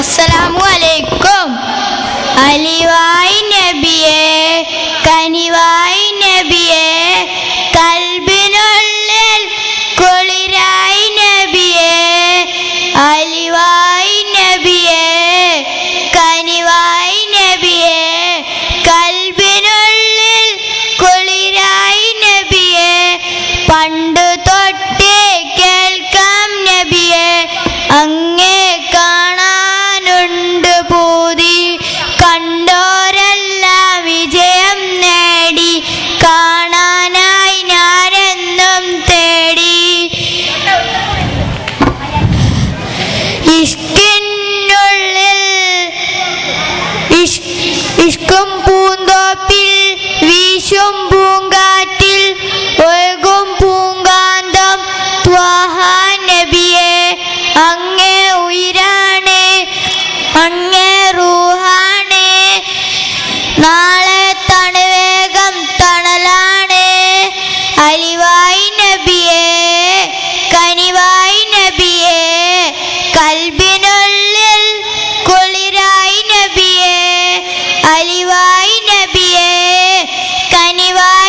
അസ്സലാമു അലൈക്കും അലിവായി നബിയെ കനിവായി നബിയെ കൽബിനുള്ളിൽ കുളിരായി Esquerda. anyone?